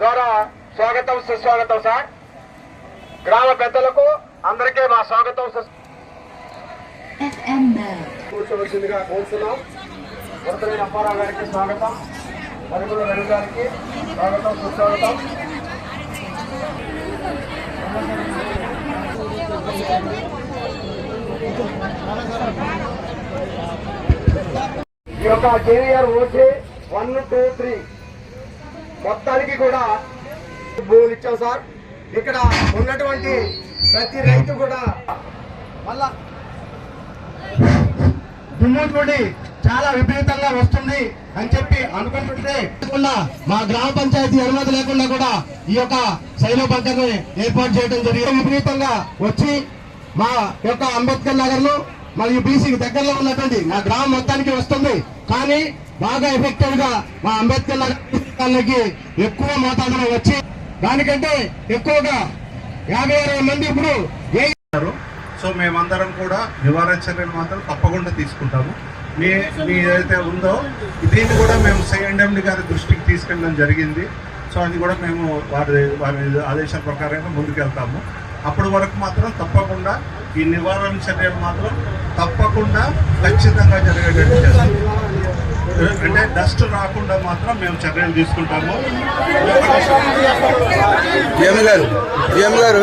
ద్వారా స్వాగతం సుస్వాగతం సార్. గ్రామ పెద్దలకు అందరికీ మా స్వాగతం కూర్చోవలసిందిగా కోరుతున్నాం. వరదరైన అప్పారావు గారికి స్వాగతం. మరుగుల వెలుగు గారికి స్వాగతం సుస్వాగతం. ఈ యొక్క KVR OC one two three. మొత్తానికి కూడా భూములు ఇచ్చాం సార్. ఇక్కడ ఉన్నటువంటి ప్రతి రైతు కూడా మళ్ళా దుమ్ముతోటి చాలా విపరీతంగా వస్తుంది అని చెప్పి అనుకుంటుంటే లేకుండా మా గ్రామ పంచాయతీ అనుమతి లేకుండా కూడా ఈ యొక్క శైల బంకర్ ఏర్పాటు చేయడం జరిగింది విపరీతంగా వచ్చి మా యొక్క అంబేద్కర్ నగర్లో మరియు బీసీకి దగ్గరలో ఉన్నటువంటి మా గ్రామం మొత్తానికి వస్తుంది కానీ బాగా ఎఫెక్టివ్గా మా అంబేద్కర్ నగర్ వాళ్ళకి ఎక్కువ మోతాదులో వచ్చి దానికంటే ఎక్కువగా యాభై అరవై మంది ఇప్పుడు ఏ ఉన్నారు. సో మేమందరం కూడా నివారణ చర్యలు మాత్రం తప్పకుండా తీసుకుంటాము మీ మీ ఏదైతే ఉందో దీన్ని కూడా మేము సిఎండ్ఎండి గారి దృష్టికి తీసుకెళ్ళడం జరిగింది. సో అది కూడా మేము వారి వారి ఆదేశాల ప్రకారంగా ముందుకెళ్తాము. అప్పటి వరకు మాత్రం తప్పకుండా ఈ నివారణ చర్యలు మాత్రం తప్పకుండా ఖచ్చితంగా జరిగేటట్టు చేస్తాం అంటే డస్ట్ రాకుండా మాత్రం మేము చర్యలు తీసుకుంటాము. జిఎం గారు గారు.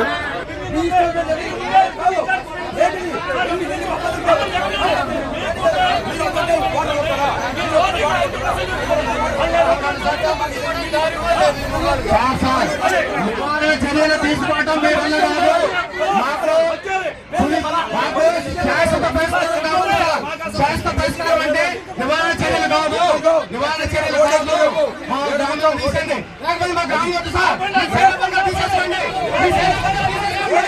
సార్, సార్, నివారణ చర్యలు తీసుకోవటం మీ వల్ల కాదు. మాకు మాకు శాశ్వత పరిష్కారం కావాలి సార్. శాశ్వత పరిష్కారం అంటే నివారణ చర్యలు కాదు నివారణ చర్యలు కాదు మా గ్రామంలో తీసేయండి లేకపోతే మా గ్రామం వద్దు సార్ మీ సేవకులను తీసేసుకోండి మీ సేవకులను తీసేసుకోండి.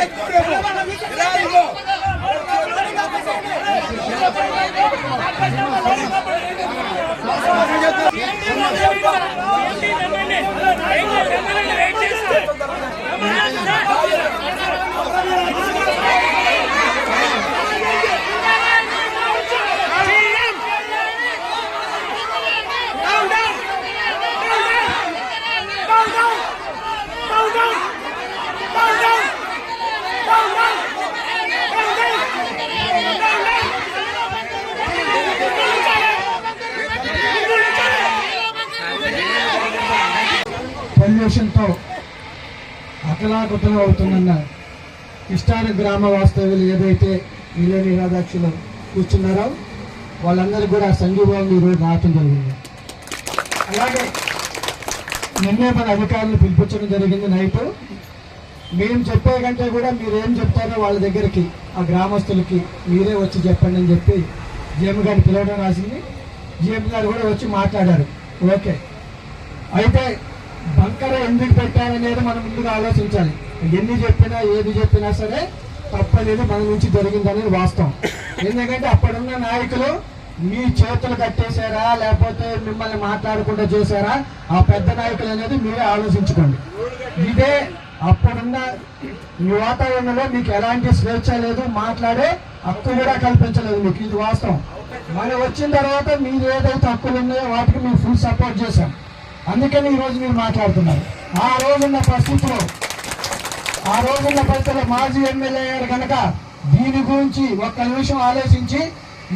సేవకులను అతలాకుతలం అవుతుందన్న ఇష్టాన గ్రామ వాస్తవ్యులు ఏదైతే నిలేని రాధాక్షులు కూర్చున్నారో వాళ్ళందరూ కూడా సంఘీభావం ఈరోజు రావటం జరిగింది. అలాగే నిన్నే మన అధికారులు పిలిపించడం జరిగింది నైట్. మేము చెప్పే కంటే కూడా మీరు ఏం చెప్తారో వాళ్ళ దగ్గరికి ఆ గ్రామస్తులకి మీరే వచ్చి చెప్పండి అని చెప్పి జిఎం గారిని పిలవడం రాసింది. జిఎం గారు కూడా వచ్చి మాట్లాడారు. ఓకే. అయితే బంకర ఎందుకు పెట్టారనేది మనం ముందుగా ఆలోచించాలి. ఎన్ని చెప్పినా ఏది చెప్పినా సరే తప్పనేది మన నుంచి జరిగిందనేది వాస్తవం. ఎందుకంటే అప్పుడున్న నాయకులు మీ చేతులు కట్టేశారా లేకపోతే మిమ్మల్ని మాట్లాడకుండా చేశారా ఆ పెద్ద నాయకులు అనేది మీరే ఆలోచించుకోండి. ఇదే అప్పుడున్న మీ వాతావరణంలో మీకు ఎలాంటి స్వేచ్ఛ లేదు మాట్లాడే హక్కు కూడా కల్పించలేదు మీకు. ఇది వాస్తవం. మనం వచ్చిన తర్వాత మీరు ఏదైతే హక్కులు ఉన్నాయో వాటికి మేము ఫుల్ సపోర్ట్ చేశాం. అందుకని ఈరోజు మీరు మాట్లాడుతున్నారు. ఆ రోజున్న పరిస్థితిలో ఆ రోజున్న పరిస్థితిలో మాజీ ఎమ్మెల్యే గారు కనుక దీని గురించి ఒక్క నిమిషం ఆలోచించి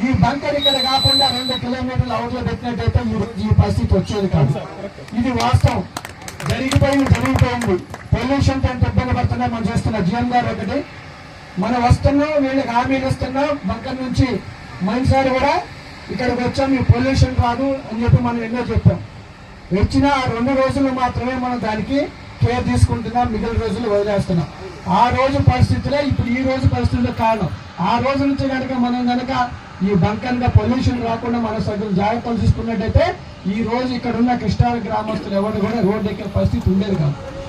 ఈ బంకర్ ఇక్కడ కాకుండా రెండు కిలోమీటర్ల అవుట్లో పెట్టినట్టయితే ఈ రోజు ఈ పరిస్థితి వచ్చేది కాదు. ఇది వాస్తవం. జరిగిపోయింది జరిగిపోయింది. పొల్యూషన్ ఎంత ఇబ్బంది పడుతున్నా మనం చేస్తున్న జిఎం గారు ఒకటి. మనం వస్తున్నాం వీళ్ళకి హామీలు ఇస్తున్నాం. బంకర్ నుంచి మనిషి కూడా ఇక్కడికి వచ్చాం ఈ పొల్యూషన్ రాదు అని చెప్పి మనం ఎన్నో చెప్పాం. వచ్చిన ఆ రెండు రోజులు మాత్రమే మనం దానికి కేర్ తీసుకుంటున్నాం మిగిలిన రోజులు వదిలేస్తున్నాం. ఆ రోజు పరిస్థితులే ఇప్పుడు ఈ రోజు పరిస్థితులు కారణం. ఆ రోజు నుంచి కనుక మనం కనుక ఈ బంకన్గా పొల్యూషన్ రాకుండా మనం సగం జాగ్రత్తలు తీసుకున్నట్టయితే ఈ రోజు ఇక్కడ ఉన్న కృష్ణా గ్రామస్తులు ఎవరు కూడా రోడ్డు ఎక్కే పరిస్థితి ఉండేది కాదు.